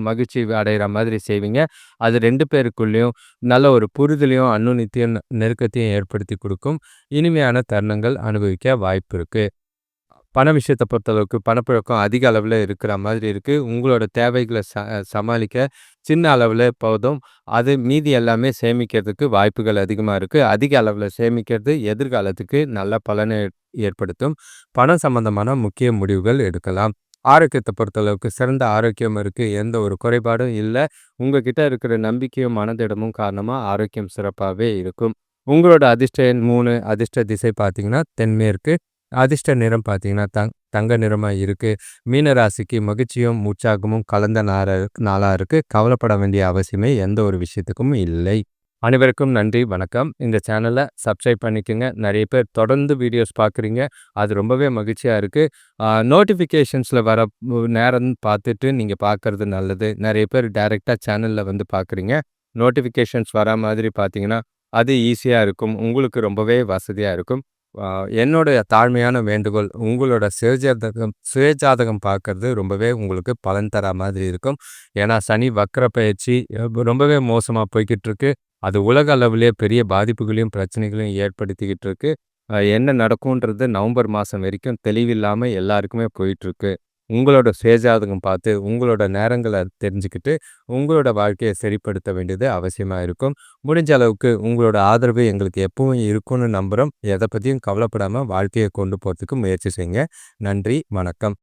மகிழ்ச்சி அடைகிற மாதிரி செய்வீங்க. அது ரெண்டு பேருக்குள்ளேயும் நல்ல ஒரு புரிதலையும் அன்னுநித்தியம் நெருக்கத்தையும் ஏற்படுத்தி கொடுக்கும். இனிமையான தருணங்கள் அனுபவிக்க வாய்ப்பு இருக்குது பண விஷயத்தை பொறுத்தளவுக்கு பணப்பழக்கம் அதிக அளவில் இருக்கிற மாதிரி இருக்குது உங்களோட தேவைகளை ச சமாளிக்க சின்ன அளவில் போதும். அது மீதி எல்லாமே சேமிக்கிறதுக்கு வாய்ப்புகள் அதிகமாக இருக்குது அதிக அளவில் சேமிக்கிறது எதிர்காலத்துக்கு நல்ல பலனை ஏற்படுத்தும். பணம் சம்பந்தமான முக்கிய முடிவுகள் எடுக்கலாம். ஆரோக்கியத்தை பொறுத்தளவுக்கு சிறந்த ஆரோக்கியம் இருக்குது எந்த ஒரு குறைபாடும் இல்லை. உங்ககிட்ட இருக்கிற நம்பிக்கையும் மனதிடமும் காரணமாக ஆரோக்கியம் சிறப்பாகவே இருக்கும். உங்களோட அதிர்ஷ்ட எண் மூணு அதிர்ஷ்ட திசை பார்த்தீங்கன்னா தென்மேற்கு. அதிர்ஷ்ட நிறம் பார்த்தீங்கன்னா தங் தங்க நிறமாக இருக்குது மீனராசிக்கு மகிழ்ச்சியும் உற்சாகமும் கலந்த நார நாளாக இருக்குது கவலைப்பட வேண்டிய அவசியமே எந்த ஒரு விஷயத்துக்கும் இல்லை. அனைவருக்கும் நன்றி வணக்கம். இந்த சேனலை சப்ஸ்கிரைப் பண்ணிக்கோங்க. நிறைய பேர் தொடர்ந்து வீடியோஸ் பார்க்குறீங்க. அது ரொம்பவே மகிழ்ச்சியாக இருக்குது நோட்டிஃபிகேஷன்ஸில் வர நேரம் பார்த்துட்டு நீங்கள் பார்க்குறது நல்லது. நிறைய பேர் டைரெக்டாக சேனலில் வந்து பார்க்குறீங்க. நோட்டிஃபிகேஷன்ஸ் வர மாதிரி பார்த்தீங்கன்னா அது ஈஸியாக இருக்கும். உங்களுக்கு ரொம்பவே வசதியாக இருக்கும். என்னோட தாழ்மையான வேண்டுகோள் உங்களோட சுயஜாதகம் சுயஜாதகம் பார்க்கறது ரொம்பவே உங்களுக்கு பலன் தர மாதிரி இருக்கும். ஏன்னா சனி வக்கர பயிற்சி ரொம்பவே மோசமாக போய்கிட்டு இருக்கு அது உலக அளவிலே பெரிய பாதிப்புகளையும் பிரச்சனைகளையும் ஏற்படுத்திக்கிட்டு இருக்கு என்ன நடக்கும்ன்றது நவம்பர் மாதம் வரைக்கும் தெளிவில்லாமல் எல்லாருக்குமே போயிட்டுருக்கு உங்களோட சுயஜாதகம் பார்த்து உங்களோட நேரங்களை தெரிஞ்சுக்கிட்டு உங்களோட வாழ்க்கையை சரிப்படுத்த வேண்டியது அவசியமாக இருக்கும். முடிஞ்ச அளவுக்கு உங்களோட ஆதரவு எங்களுக்கு எப்பவும் இருக்கும்னு நம்புகிறோம் எதை பற்றியும் கவலைப்படாமல் வாழ்க்கையை கொண்டு போகிறதுக்கு முயற்சி செய்யுங்க. நன்றி வணக்கம்.